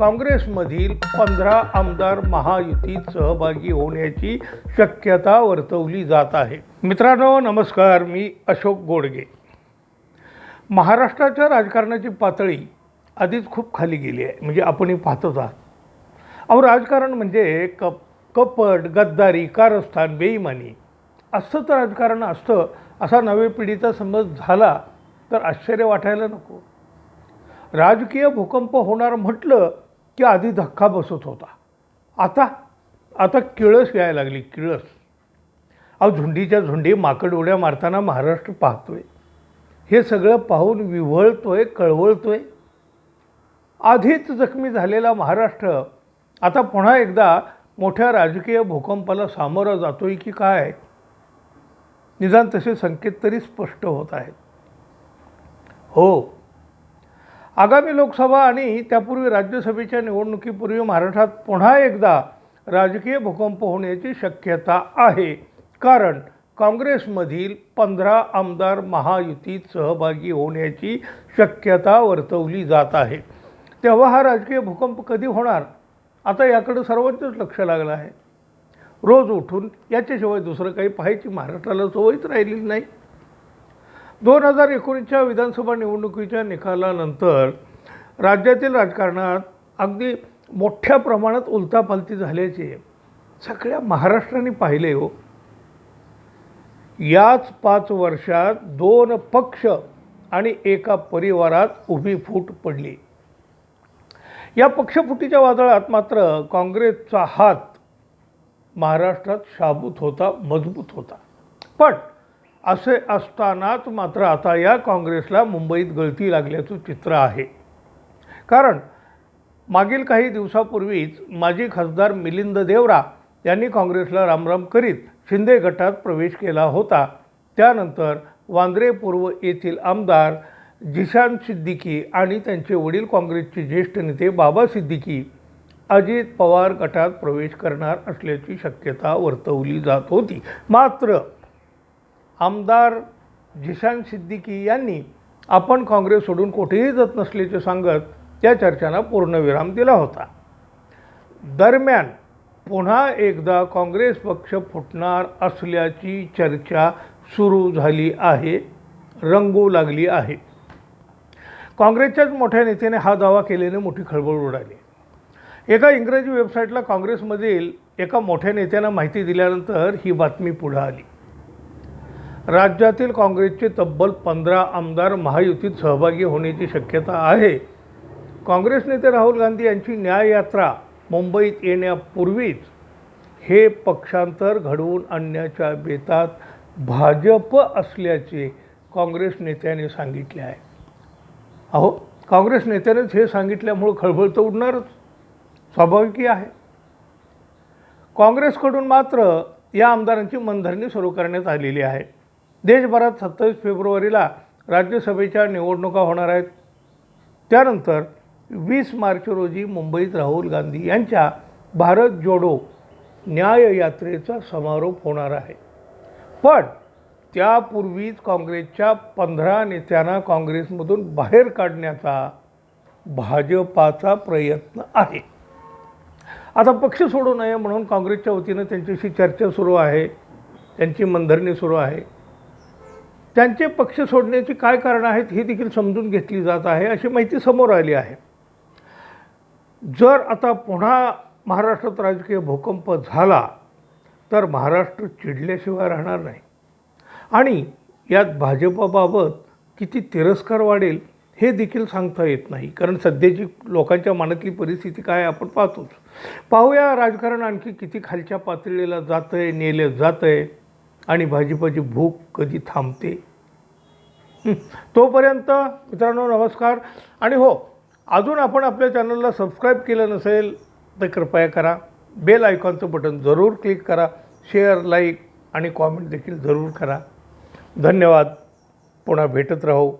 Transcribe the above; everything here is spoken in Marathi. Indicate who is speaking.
Speaker 1: काँग्रेसमधील पंधरा आमदार महायुतीत सहभागी होण्याची शक्यता वर्तवली जात आहे. मित्रांनो नमस्कार. मी अशोक गोडगे. महाराष्ट्राच्या राजकारणाची पातळी आधीच खूप खाली गेली आहे. म्हणजे आपणही पाहतोच आहात. अहो राजकारण म्हणजे कप कपट गद्दारी कारस्थान बेईमानी. असं तर राजकारण असतं. असा नव्या पिढीचा समज झाला तर आश्चर्य वाटायला नको. राजकीय भूकंप होणार म्हटलं की आधी धक्का बसत होता. आता आता किळस यायला लागली किळस. अहो झुंडीच्या झुंडी माकड उड्या मारताना महाराष्ट्र पाहतोय. हे सगळं पाहून विव्हळतोय कळवळतोय. आधीच जखमी झालेला महाराष्ट्र आता पुन्हा एकदा मोठ्या राजकीय भूकंपाला सामोरा जातोय की काय? निदान तसे संकेत तरी स्पष्ट होत आहेत. हो आगामी लोकसभा आणि त्यापूर्वी राज्यसभेच्या निवडणुकीपूर्वी महाराष्ट्रात पुन्हा एकदा राजकीय भूकंप होण्याची शक्यता आहे. कारण काँग्रेसमधील पंधरा आमदार महायुतीत सहभागी होण्याची शक्यता वर्तवली जात आहे. तेव्हा हा राजकीय भूकंप कधी होणार? आता याकडं सर्वांचंच लक्ष लागलं आहे. रोज उठून याच्याशिवाय दुसरं काही पाहायची महाराष्ट्राला सवयच राहिलेली नाही. दोन हजार एकोणीसच्या विधानसभा निवडणुकीच्या निकालानंतर राज्यातील राजकारणात अगदी मोठ्या प्रमाणात उलतापालती झाल्याचे सगळ्या महाराष्ट्राने पाहिले हो. याच पाच वर्षात दोन पक्ष आणि एका परिवारात उभी फूट पडली. या पक्षफुटीच्या वादळात मात्र काँग्रेसचा हात महाराष्ट्रात शाबूत होता मजबूत होता. पण असे असतानाच मात्र आता या काँग्रेसला मुंबईत गळती लागल्याचं चित्र आहे. कारण मागील काही दिवसापूर्वीच माजी खासदार मिलिंद देवरा यांनी काँग्रेसला रामराम करीत शिंदे गटात प्रवेश केला होता. त्यानंतर वांद्रे पूर्व येथील आमदार जिशान सिद्दीकी आणि त्यांचे वडील काँग्रेसचे ज्येष्ठ नेते बाबा सिद्दीकी अजित पवार गटात प्रवेश करणार असल्याची शक्यता वर्तवली जात होती. मात्र आमदार जिशान सिद्दीकी यांनी आपण काँग्रेस सोडून कुठेही जात नसल्याचे सांगत त्या चर्चांना पूर्णविराम दिला होता. दरम्यान पुन्हा एकदा काँग्रेस पक्ष फुटणार असल्याची चर्चा सुरू झाली आहे रंगू लागली आहे. काँग्रेसच्याच मोठ्या नेत्याने हा दावा केल्याने मोठी खळबळ उडाली. एका इंग्रजी वेबसाईटला काँग्रेसमधील एका मोठ्या नेत्यानं माहिती दिल्यानंतर ही बातमी पुढं आली. राज्यातील काँग्रेसचे तब्बल पंधरा आमदार महायुतीत सहभागी होण्याची शक्यता आहे. काँग्रेस नेते राहुल गांधी यांची न्याययात्रा मुंबईत येण्यापूर्वीच हे पक्षांतर घडवून आणण्याच्या बेतात भाजप असल्याचे काँग्रेस नेत्याने सांगितले आहे. अहो काँग्रेस नेत्यानेच हे सांगितल्यामुळं खळबळ तर उडणारच. स्वाभाविकही आहे. काँग्रेसकडून मात्र या आमदारांची मनधरणी सुरू करण्यात आलेली आहे. देशभरात सत्तावीस फेब्रुवारीला राज्यसभेच्या निवडणुका होणार आहेत. त्यानंतर वीस मार्च रोजी मुंबईत राहुल गांधी यांच्या भारत जोडो न्याय यात्रेचा समारोप होणार आहे. पण त्यापूर्वीच काँग्रेसच्या पंधरा नेत्यांना काँग्रेसमधून बाहेर काढण्याचा भाजपाचा प्रयत्न आहे. आता पक्ष सोडू नये म्हणून काँग्रेसच्या वतीनं त्यांच्याशी चर्चा सुरू आहे. त्यांची मनधरणी सुरू आहे. त्यांचे पक्ष सोडण्याची काय कारणं आहेत ही देखील समजून घेतली जात आहे अशी माहिती समोर आली आहे. जर आता पुन्हा महाराष्ट्रात राजकीय भूकंप झाला तर महाराष्ट्र चिडल्याशिवाय राहणार नाही. आणि यात भाजपाबाबत किती तिरस्कार वाढेल हे देखील सांगता येत नाही. कारण सध्याची लोकांच्या मनातली परिस्थिती काय आपण पाहतोच. पाहूया राजकारण आणखी किती खालच्या पातळीला जातं आहे नेलं जातं आहे आणि भाजपाची भूक कधी थांबते? तोपर्यंत मित्रांनो नमस्कार. आणि हो अजून आपण आपल्या चॅनलला सबस्क्राईब केलं नसेल तर कृपया करा. बेल आयकॉनचं बटन जरूर क्लिक करा. शेअर लाईक आणि कॉमेंट देखील जरूर करा. धन्यवाद. पुन्हा भेटत राहू.